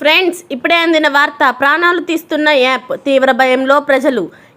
Friends ఇప్పుడే అందిన వార్త ప్రాణాలు తీస్తున్న యాప్ తీవ్ర భయంలో ప్రజలు.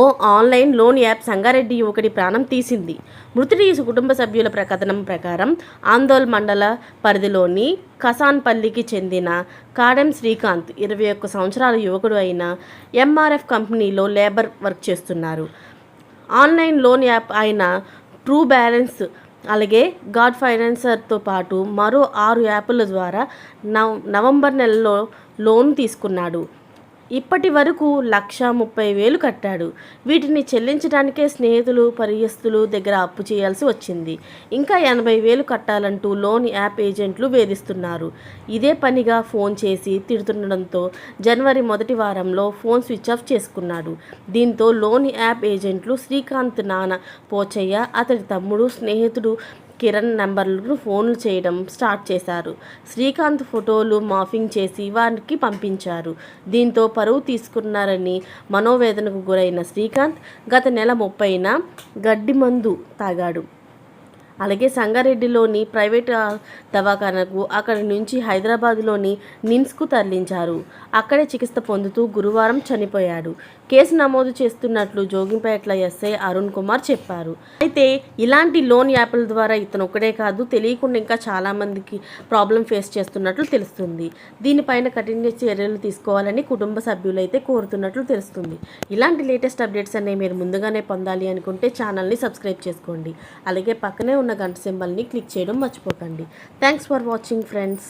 ఓ ఆన్లైన్ లోన్ యాప్ సంగారెడ్డి యువకుడి ప్రాణం తీసింది. మృతుడి కుటుంబ సభ్యుల ప్రకథనం ప్రకారం ఆందోళ్ మండల పరిధిలోని కసాన్పల్లికి చెందిన కాడెం శ్రీకాంత్ ఇరవై ఒక్క సంవత్సరాల యువకుడు అయిన ఎంఆర్ఎఫ్ కంపెనీలో లేబర్ వర్క్ చేస్తున్నారు. ఆన్లైన్ లోన్ యాప్ అయిన ట్రూ బ్యాలెన్స్ అలాగే గాడ్ ఫైనాన్సర్తో పాటు మరో ఆరు యాప్ల ద్వారా నవ నవంబర్ నెలలో లోన్ తీసుకున్నాడు. ఇప్పటి వరకు లక్ష ముప్పై వేలు కట్టాడు. వీటిని చెల్లించడానికే స్నేహితులు పరియస్తులు దగ్గర అప్పు చేయాల్సి వచ్చింది. ఇంకా ఎనభై వేలు కట్టాలంటూ లోన్ యాప్ ఏజెంట్లు వేధిస్తున్నారు. ఇదే పనిగా ఫోన్ చేసి తిడుతుండడంతో జనవరి మొదటి వారంలో ఫోన్ స్విచ్ ఆఫ్ చేసుకున్నాడు. దీంతో లోన్ యాప్ ఏజెంట్లు శ్రీకాంత్ నాన్న పోచయ్య అతడి తమ్ముడు స్నేహితుడు కిరణ్ నంబర్లను ఫోన్లు చేయడం స్టార్ట్ చేశారు. శ్రీకాంత్ ఫోటోలు మాఫింగ్ చేసి వారికి పంపించారు. దీంతో పరువు తీసుకున్నారని మనోవేదనకు గురైన శ్రీకాంత్ గత నెల ముప్పైన గడ్డి మందు తాగాడు. అలాగే సంగారెడ్డిలోని ప్రైవేట్ దవాఖానకు అక్కడి నుంచి హైదరాబాద్లోని నిమ్స్కు తరలించారు. అక్కడే చికిత్స పొందుతూ గురువారం చనిపోయాడు. కేసు నమోదు చేస్తున్నట్లు జోగింపేట్ల ఎస్ఐ అరుణ్ కుమార్ చెప్పారు. అయితే ఇలాంటి లోన్ యాప్ల ద్వారా ఇతను ఒక్కడే కాదు తెలియకుండా ఇంకా చాలామందికి ప్రాబ్లం ఫేస్ చేస్తున్నట్లు తెలుస్తుంది. దీనిపైన కఠిన చర్యలు తీసుకోవాలని కుటుంబ సభ్యులైతే కోరుతున్నట్లు తెలుస్తుంది. ఇలాంటి లేటెస్ట్ అప్డేట్స్ అనేవి మీరు ముందుగానే పొందాలి అనుకుంటే ఛానల్ని సబ్స్క్రైబ్ చేసుకోండి. అలాగే పక్కనే ఉన్న గంట సింబల్ని క్లిక్ చేయడం మర్చిపోకండి. Thanks for watching friends